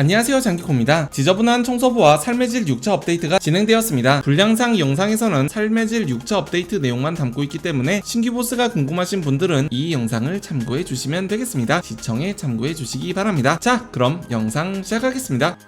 안녕하세요 장기코입니다. 지저분한 청소부와 삶의 질 6차 업데이트가 진행되었습니다. 분량상 이 영상에서는 삶의 질 6차 업데이트 내용만 담고 있기 때문에 신규 보스가 궁금하신 분들은 이 영상을 참고해 주시면 되겠습니다. 시청에 참고해 주시기 바랍니다. 자 그럼 영상 시작하겠습니다.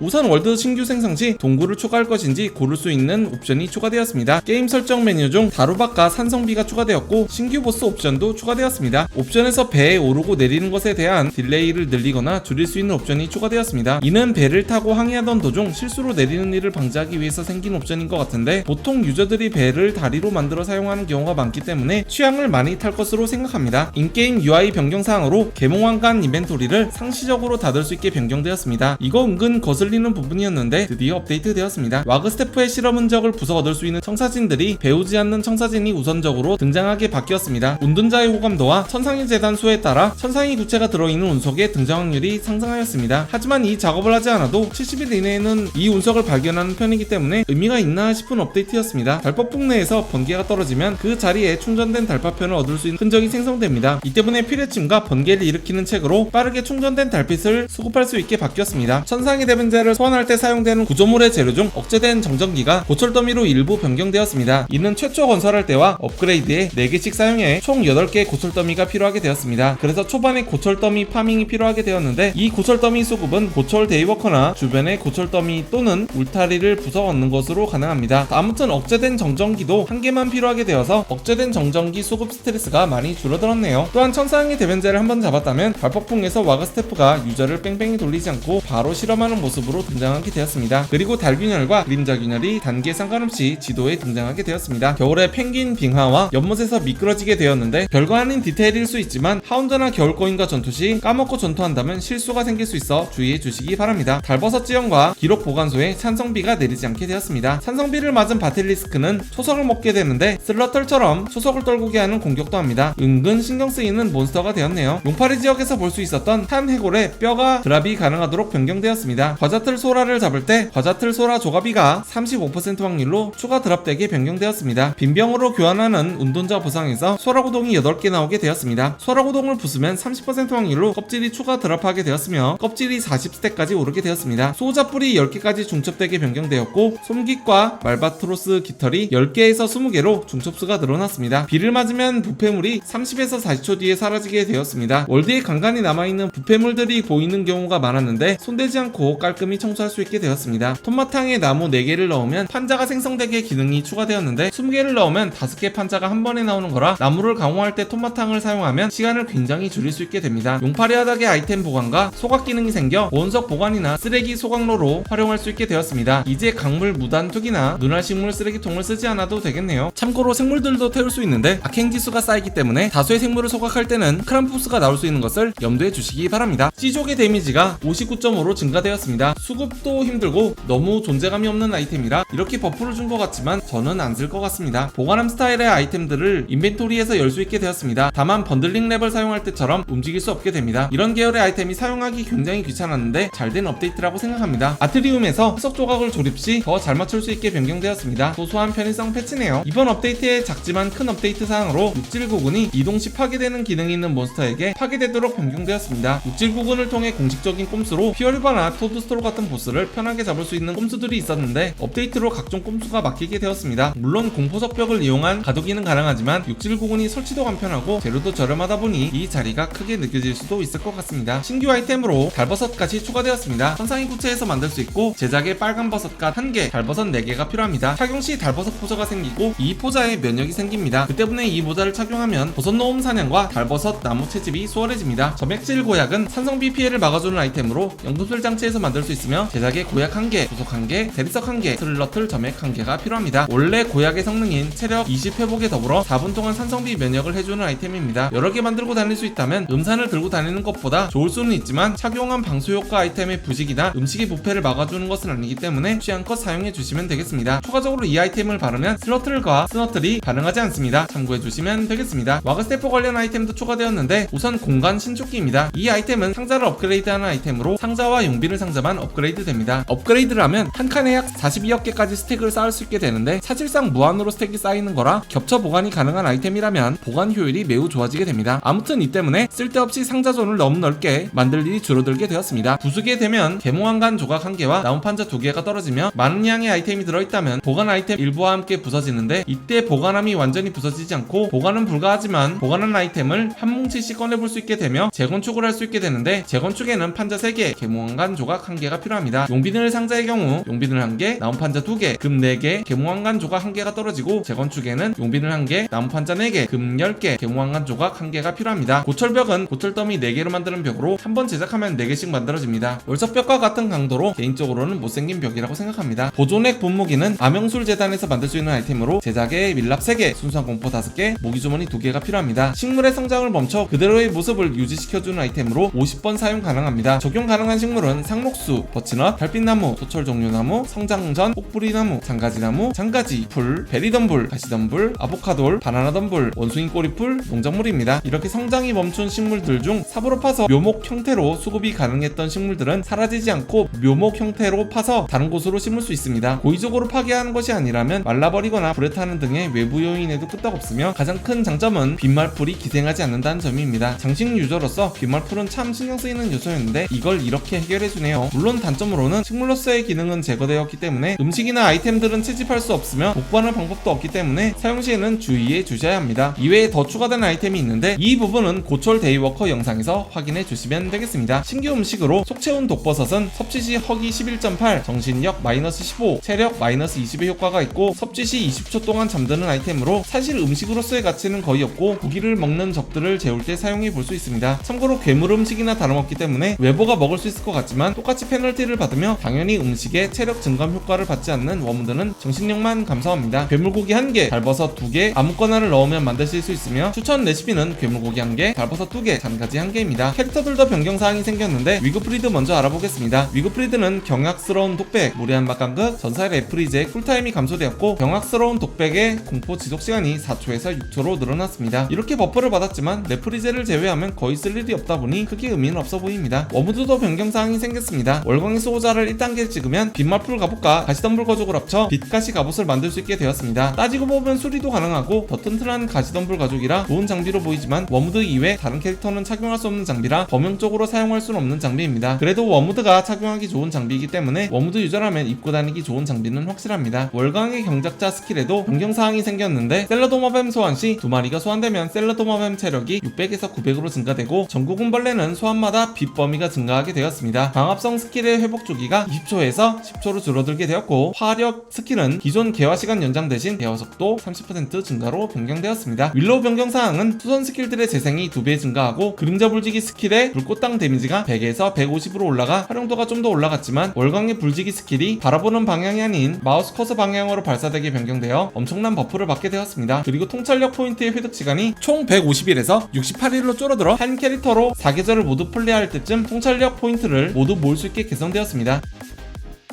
우선 월드 신규 생성 시 동굴을 추가할 것인지 고를 수 있는 옵션이 추가되었습니다. 게임 설정 메뉴 중 다루박과 산성비가 추가되었고 신규 보스 옵션도 추가되었습니다. 옵션에서 배에 오르고 내리는 것에 대한 딜레이를 늘리거나 줄일 수 있는 옵션이 추가되었습니다. 이는 배를 타고 항해하던 도중 실수로 내리는 일을 방지하기 위해서 생긴 옵션인 것 같은데 보통 유저들이 배를 다리로 만들어 사용하는 경우가 많기 때문에 취향을 많이 탈 것으로 생각합니다. 인게임 UI 변경 사항으로 개몽왕관 인벤토리를 상시적으로 닫을 수 있게 변경되었습니다. 이거 은근 거슬 리는 부분이었는데 드디어 업데이트 되었습니다. 와그 스태프의 실험 흔적을 부서 얻을 수 있는 청사진들이 배우지 않는 청사진이 우선적으로 등장하게 바뀌었습니다. 운둔자의 호감도와 천상의 재단 수에 따라 천상의 구체가 들어있는 운석의 등장 확률이 상승하였습니다. 하지만 이 작업을 하지 않아도 70일 이내에는 이 운석을 발견하는 편이기 때문에 의미가 있나 싶은 업데이트였습니다. 달법북 내에서 번개가 떨어지면 그 자리에 충전된 달파편을 얻을 수 있는 흔적이 생성됩니다. 이 때문에 피레침과 번개를 일으키는 책으로 빠르게 충전된 달빛을 수급할 수 있게 바뀌었습니다. 천상의 대변 자를 소환할 때 사용되는 구조물의 재료 중 억제된 정전기가 고철 더미로 일부 변경되었습니다. 이는 최초 건설할 때와 업그레이드에 4개씩 사용해 총 8개의 고철 더미가 필요하게 되었습니다. 그래서 초반에 고철 더미 파밍이 필요하게 되었는데 이 고철 더미 수급은 고철 데이워커나 주변의 고철 더미 또는 울타리를 부숴 얻는 것으로 가능합니다. 아무튼 억제된 정전기도 한 개만 필요하게 되어서 억제된 정전기 수급 스트레스가 많이 줄어들었네요. 또한 천상의 대변자를 한번 잡았다면 발폭풍에서 와그 스태프가 유저를 뺑뺑이 돌리지 않고 바로 실험하는 모습 으로 등장하게 되었습니다. 그리고 달균열과 그림자 균열이 단계 상관없이 지도에 등장하게 되었습니다. 겨울에 펭귄 빙하와 연못에서 미끄러지게 되었는데 별거 아닌 디테일일 수 있지만 하운드나 겨울거인과 전투 시 까먹고 전투한다면 실수가 생길 수 있어 주의해 주시기 바랍니다. 달버섯 지형과 기록 보관소에 산성비가 내리지 않게 되었습니다. 산성비를 맞은 바틸리스크는 초석을 먹게 되는데 슬러틀처럼 초석을 떨구게 하는 공격도 합니다. 은근 신경 쓰이는 몬스터가 되었네요. 용파리 지역에서 볼 수 있었던 탄 해골의 뼈가 드랍이 가능하도록 변경되었습니다. 과자틀 소라를 잡을 때 과자틀 소라 조가비가 35% 확률로 추가 드랍되게 변경되었습니다. 빈병으로 교환하는 운동자 보상에서 소라고동이 8개 나오게 되었습니다. 소라고동을 부수면 30% 확률로 껍질이 추가 드랍하게 되었으며 껍질이 40스택까지 오르게 되었습니다. 소자 뿔이 10개까지 중첩되게 변경되었고 솜깃과 말바트로스 깃털이 10개에서 20개로 중첩수가 늘어났습니다. 비를 맞으면 부패물이 30에서 40초 뒤에 사라지게 되었습니다. 월드에 간간히 남아있는 부패물들이 보이는 경우가 많았는데 손대지 않고 깔끔 히 청소할 수 있게 되었습니다. 톱마탕에 나무 4개를 넣으면 판자가 생성되게 기능이 추가되었는데 20개를 넣으면 5개 판자가 한 번에 나오는 거라 나무를 강화할 때 톱마탕을 사용하면 시간을 굉장히 줄일 수 있게 됩니다. 용파리 하닥의 아이템 보관과 소각 기능이 생겨 원석 보관이나 쓰레기 소각로로 활용할 수 있게 되었습니다. 이제 강물 무단 투기나 눈화식물 쓰레기통을 쓰지 않아도 되겠네요. 참고로 생물들도 태울 수 있는데 악행 지수가 쌓이기 때문에 다수의 생물을 소각할 때는 크람푸스가 나올 수 있는 것을 염두에 두시기 바랍니다. C족의 데미지가 59.5로 증가되었습니다. 수급도 힘들고 너무 존재감이 없는 아이템이라 이렇게 버프를 준 것 같지만 저는 안 쓸 것 같습니다. 보관함 스타일의 아이템들을 인벤토리에서 열 수 있게 되었습니다. 다만 번들링 랩을 사용할 때처럼 움직일 수 없게 됩니다. 이런 계열의 아이템이 사용하기 굉장히 귀찮았는데 잘된 업데이트라고 생각합니다. 아트리움에서 흑석 조각을 조립 시 더 잘 맞출 수 있게 변경되었습니다. 소소한 편의성 패치네요. 이번 업데이트의 작지만 큰 업데이트 사항으로 육질 구근이 이동 시 파괴되는 기능이 있는 몬스터에게 파괴되도록 변경되었습니다. 육질 구근을 통해 공식적인 꼼수로 피얼바나 토드스토로 같은 보스를 편하게 잡을 수 있는 꼼수들이 있었는데 업데이트로 각종 꼼수가 막히게 되었습니다. 물론 공포석 벽을 이용한 가두기는 가능하지만 육질 구근이 설치도 간편하고 재료도 저렴하다 보니 이 자리가 크게 느껴질 수도 있을 것 같습니다. 신규 아이템으로 달버섯까지 추가되었습니다. 천상의 구체에서 만들 수 있고 제작에 빨간 버섯과 1개, 달버섯 4개가 필요합니다. 착용 시 달버섯 포자가 생기고 이 포자에 면역이 생깁니다. 그 때문에 이 모자를 착용하면 버섯 노음 사냥과 달버섯 나무 채집이 수월해집니다. 점액질 고약은 산성비 피해를 막아주는 아이템으로 연금술 장치에서 만들 수 있으며 제작에 고약 1개, 부속 1개, 대리석 1개, 슬러틀 점액 1개가 필요합니다. 원래 고약의 성능인 체력 20 회복에 더불어 4분 동안 산성비 면역을 해주는 아이템입니다. 여러 개 만들고 다닐 수 있다면 음산을 들고 다니는 것보다 좋을 수는 있지만 착용한 방수 효과 아이템의 부식이나 음식의 부패를 막아주는 것은 아니기 때문에 취향껏 사용해 주시면 되겠습니다. 추가적으로 이 아이템을 바르면 슬러틀과 스너틀이 가능하지 않습니다. 참고해 주시면 되겠습니다. 와그 스태프 관련 아이템도 추가되었는데 우선 공간 신축기입니다. 이 아이템은 상자를 업그레이드하는 아이템으로 상자와 용비를 상점한 또한 업그레이드 됩니다. 업그레이드를 하면 한 칸에 약 42억 개까지 스택을 쌓을 수 있게 되는데 사실상 무한으로 스택이 쌓이는 거라 겹쳐 보관이 가능한 아이템이라면 보관 효율이 매우 좋아지게 됩니다. 아무튼 이 때문에 쓸데없이 상자존을 너무 넓게 만들 일이 줄어들게 되었습니다. 부수게 되면 개모한간 조각 한 개와 나무판자 두 개가 떨어지며 많은 양의 아이템이 들어있다면 보관 아이템 일부와 함께 부서지는데 이때 보관함이 완전히 부서지지 않고 보관은 불가하지만 보관한 아이템을 한 뭉치씩 꺼내볼 수 있게 되며 재건축을 할 수 있게 되는데 재건축에는 판자 3개, 개모한간 조각 1개 가 필요합니다. 용비늘 상자의 경우 용비늘 1개, 나무판자 2개, 금 4개, 개모한간 조각 1개가 떨어지고 재건축에는 용비늘 1개, 나무판자 4개, 금 10개, 개모한간 조각 1개가 필요합니다. 고철벽은 고철더미 4개로 만드는 벽으로 한 번 제작하면 4개씩 만들어집니다. 월석벽과 같은 강도로 개인적으로는 못생긴 벽이라고 생각합니다. 보존액 분무기는 암영술 재단에서 만들 수 있는 아이템으로 제작에 밀랍 3개, 순수한 공포 5개, 모기주머니 2개가 필요합니다. 식물의 성장을 멈춰 그대로의 모습을 유지시켜주는 아이템으로 50번 사용 가능합니다. 적용 가능한 식물은 상록수, 버치넛, 달빛나무, 소철 종류나무, 성장전, 꼭부리나무, 장가지나무, 장가지, 풀, 베리덤불, 가시덤불, 아보카돌, 바나나덤불, 원숭이 꼬리풀, 농작물입니다. 이렇게 성장이 멈춘 식물들 중 삽으로 파서 묘목 형태로 수급이 가능했던 식물들은 사라지지 않고 묘목 형태로 파서 다른 곳으로 심을 수 있습니다. 고의적으로 파괴하는 것이 아니라면 말라버리거나 불에 타는 등의 외부 요인에도 끄떡없으며 가장 큰 장점은 빗말풀이 기생하지 않는다는 점입니다. 장식 유저로서 빗말풀은 참 신경 쓰이는 요소였는데 이걸 이렇게 해결해주네요. 물론 단점으로는 식물로서의 기능은 제거되었기 때문에 음식이나 아이템들은 채집할 수 없으며 복구하는 방법도 없기 때문에 사용 시에는 주의해 주셔야 합니다. 이외에 더 추가된 아이템이 있는데 이 부분은 고철 데이워커 영상에서 확인해 주시면 되겠습니다. 신규 음식으로 속채운 독버섯은 섭취 시 허기 11.8, 정신력 마이너스 15, 체력 마이너스 20의 효과가 있고 섭취 시 20초 동안 잠드는 아이템으로 사실 음식으로서의 가치는 거의 없고 고기를 먹는 적들을 재울 때 사용해 볼 수 있습니다. 참고로 괴물 음식이나 다름없기 때문에 외보가 먹을 수 있을 것 같지만 똑같이 페널티를 받으며 당연히 음식에 체력 증감 효과를 받지 않는 워무드는 정신력만 감소합니다. 괴물고기 1개, 달버섯 2개, 아무거나를 넣으면 만드실 수 있으며 추천 레시피는 괴물고기 1개, 달버섯 2개, 잔가지 1개입니다. 캐릭터들도 변경사항이 생겼는데 위그프리드 먼저 알아보겠습니다. 위그프리드는 경악스러운 독백, 무례한 막강극, 전사의 레프리즈의 쿨타임이 감소되었고 경악스러운 독백의 공포 지속시간이 4초에서 6초로 늘어났습니다. 이렇게 버프를 받았지만 레프리제를 제외하면 거의 쓸 일이 없다 보니 크게 의미는 없어 보입니다. 워무드도 변경사항이 생겼습니다. 월광의 수호자를 1단계를 찍으면 빛말풀 갑옷과 가시덤불 거족을 합쳐 빛가시 갑옷을 만들 수 있게 되었습니다. 따지고 보면 수리도 가능하고 더 튼튼한 가시덤불 가죽이라 좋은 장비로 보이지만 워무드 이외 다른 캐릭터는 착용할 수 없는 장비라 범용적으로 사용할 수는 없는 장비입니다. 그래도 워무드가 착용하기 좋은 장비이기 때문에 워무드 유저라면 입고 다니기 좋은 장비는 확실합니다. 월광의 경작자 스킬에도 변경사항이 생겼는데 셀러도마뱀 소환 시 두 마리가 소환되면 셀러도마뱀 체력이 600에서 900으로 증가되고 전구군벌레는 소환마다 빛 범위가 증가하게 되었습니다. 광합성 스킬 의 회복 주기가 20초에서 10초로 줄어들게 되었고 화력 스킬은 기존 개화 시간 연장 대신 개화 속도 30% 증가로 변경되었습니다. 윌로우 변경 사항은 수선 스킬들의 재생이 2배 증가하고 그림자 불지기 스킬의 불꽃땅 데미지가 100에서 150으로 올라가 활용도가 좀 더 올라갔지만 월광의 불지기 스킬이 바라보는 방향이 아닌 마우스 커서 방향으로 발사되게 변경되어 엄청난 버프를 받게 되었습니다. 그리고 통찰력 포인트의 회득 시간이 총 150일에서 68일로 줄어들어 한 캐릭터로 4계절을 모두 플레이할 때쯤 통찰력 포인트를 모두 모을 수 있게 개선되었습니다.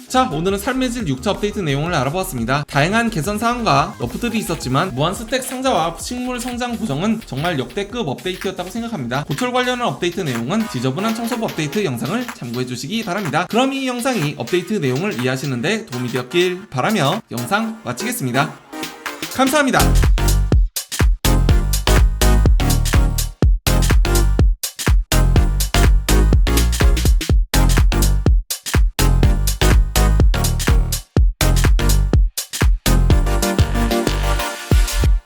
자 오늘은 삶의 질 6차 업데이트 내용을 알아보았습니다. 다양한 개선 사항과 너프들이 있었지만 무한 스택 상자와 식물 성장 보정은 정말 역대급 업데이트였다고 생각합니다. 고철 관련한 업데이트 내용은 지저분한 청소부 업데이트 영상을 참고해 주시기 바랍니다. 그럼 이 영상이 업데이트 내용을 이해하시는데 도움이 되었길 바라며 영상 마치겠습니다. 감사합니다